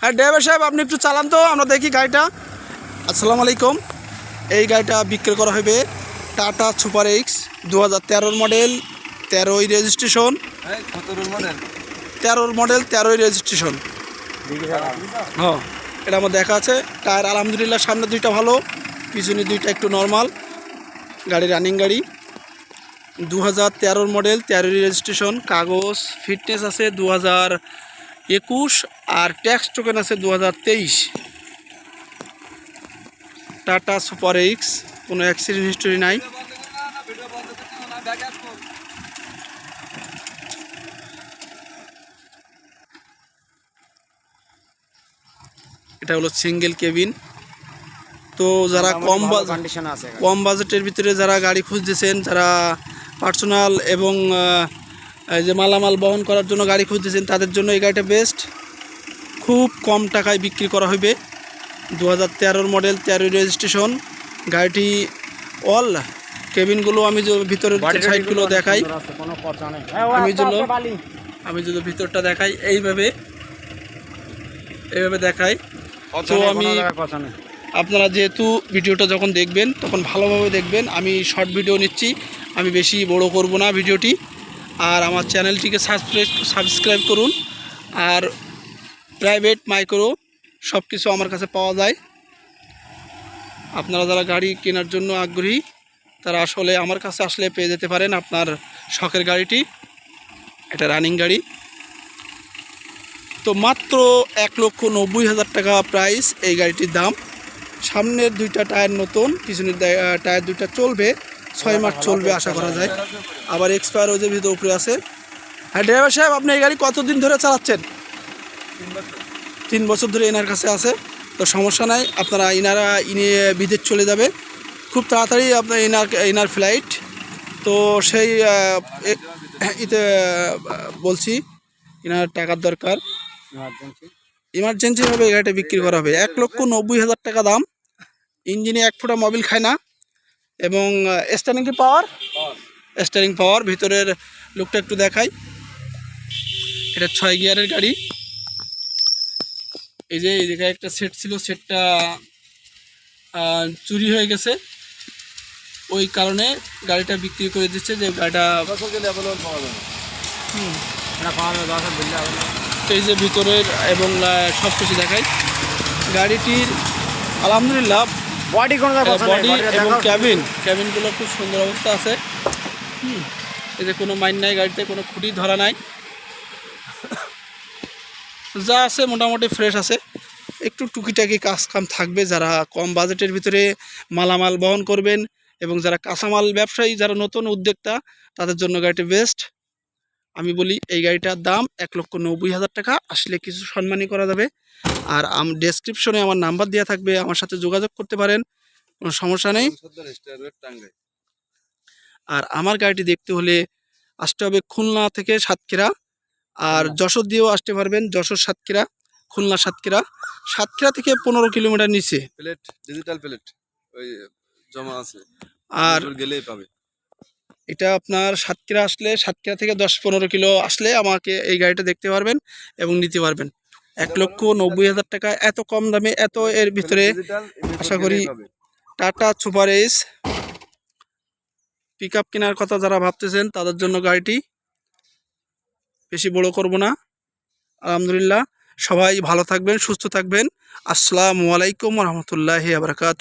হ্যাঁ ড্রাইভার সাহেব, আপনি একটু চালান তো, আমরা দেখি গাড়িটা। আসসালামু আলাইকুম। এই গাড়িটা বিক্রি করা হবে টাটা সুপার এক্স দু হাজার মডেল, তেরোই রেজিস্ট্রেশন। তেরোর মডেল, তেরোই রেজিস্ট্রেশন। হ্যাঁ এটা আমার দেখা আছে। টায়ার আলহামদুলিল্লাহ সামনে দুইটা ভালো, পিছনে দুইটা একটু নর্মাল। গাড়ি রানিং গাড়ি। দু হাজার মডেল, তেরোই রেজিস্ট্রেশন। কাগজ, ফিটনেস আছে দু হাজার একুশ আর ট্যাক্স টোকেন আছে দু হাজার তেইশ। টাটা সুপার এক্স কোনো অ্যাক্সিডেন্ট হিস্টোরি নাই। এটা হলো সিঙ্গেল কেবিন। তো যারা কম কম বাজেটের ভিতরে যারা গাড়ি খুঁজতেছেন যারা পার্সোনাল এবং যে মালামাল বহন করার জন্য গাড়ি খুঁজতেছেন তাদের জন্য এই গাড়িটা বেস্ট খুব কম টাকায় বিক্রি করা হবে দু হাজার তেরোর মডেল তেরো রেজিস্ট্রেশন গাড়িটি অল কেবিনগুলো আমি যে ভিতরের সাইডগুলো দেখাই আমি জন্য- আমি যদি ভিতরটা দেখাই এইভাবে। এইভাবে দেখাই। তো আমি- আপনারা যেহেতু ভিডিওটা যখন দেখবেন তখন ভালোভাবে দেখবেন। আমি শর্ট ভিডিও নিচ্ছি আমি বেশি বড় করব না ভিডিওটি। আর আমার চ্যানেলটিকে সাবস্ক্রাইব করুন আর প্রাইভেট মাইক্রো সব কিছু আমার কাছে পাওয়া যায়। আপনারা যারা গাড়ি কেনার জন্য আগ্রহী, তারা আসলে আমার কাছে আসলে পেয়ে যেতে পারেন আপনার শখের গাড়িটি। এটা রানিং গাড়ি। তো মাত্র এক লক্ষ নব্বই হাজার টাকা প্রাইস এই গাড়িটির দাম। সামনের দুইটা টায়ার নতুন, পিছনের টায়ার দুইটা চলবে। ছয় মাস চলবে আশা করা যায়। আবার এক্সপায়ার হয়ে ভিতরে উপরে আছে। হ্যাঁ ড্রাইভার সাহেব, আপনি এই গাড়ি কতদিন ধরে চালাচ্ছেন? তিন বছর ধরে এনার কাছে আছে। তো সমস্যা নাই, আপনারা ইনারা ইনে বিদেশ চলে যাবে। খুব তাড়াতাড়ি আপনার ইনার ইনার ফ্লাইট তো সেই ইতে বলছি, ইনার টাকার দরকার। ইমার্জেন্সিভাবে এই গাড়িটা বিক্রি করা হবে। এক লক্ষ নব্বই হাজার টাকা দাম। ইঞ্জিনে এক ফোঁটা মোবিল খায় না। এবং স্টারিং কি পাওয়ার স্টারিং পাওয়ার ভিতরের লুকটা একটু দেখাই। এটা ছয় গিয়ারের গাড়ি। এই যে এই জায়গায় একটা সেট ছিল সেটটা চুরি হয়ে গেছে। ওই কারণে গাড়িটা বিক্রি করে দিচ্ছে যে গাড়িটা এই যে ভিতরের এবং সব কিছু দেখাই। গাড়িটির আলহামদুলিল্লাহ বডি কোনো বডি এবং ক্যাবিন ক্যাবিনগুলো খুব সুন্দর অবস্থা আছে। হুম, যে কোনো মাইন নাই গাড়িতে কোনো খুঁটি ধরা নাই। যা আছে মোটামুটি ফ্রেশ আছে। একটু টুকিটাকি কাজ কাম থাকবে যারা কম বাজেটের ভিতরে মালামাল বহন করবেন এবং যারা কাঁচামাল ব্যবসায়ী যারা নতুন উদ্যোক্তা তাদের জন্য গাড়িটি বেস্ট আমি বলি এই গাড়িটার দাম এক লক্ষ নব্বই হাজার টাকা আসলে কিছু সম্মানই করা যাবে। আর আম ডেসক্রিপশনে আমার নাম্বার দেওয়া থাকবে আমার সাথে যোগাযোগ করতে পারেন কোনো সমস্যা নেই। আর আমার গাড়িটি দেখতে হলে আসতে হবে খুলনা থেকে সাতক্ষীরা আর যশোর দিয়েও আসতে পারবেন যশোর সাতক্ষীরা খুলনা সাতক্ষীরা। সাতক্ষীরা থেকে পনেরো কিলোমিটার নিচে। প্লেট ডিজিটাল প্লেট ওই জমা আছে। আর গেলেই পাবে। এটা আপনার সাতক্ষীরা আসলে, সাতক্ষীরা থেকে দশ পনেরো কিলো আসলে আমাকে এই গাড়িটা দেখতে পারবেন এবং নিতে পারবেন। এক লক্ষ নব্বই হাজার টাকা, এত কম দামে, এত এর ভিতরে আশা করি টাটা সুপার এস। পিক কেনার কথা যারা ভাবতেছেন, তাদের জন্য গাড়িটি বেশি বড় করব না। আলহামদুলিল্লাহ, সবাই ভালো থাকবেন, সুস্থ থাকবেন। আসসালামু আলাইকুম রহমতুল্লাহ আবরকাত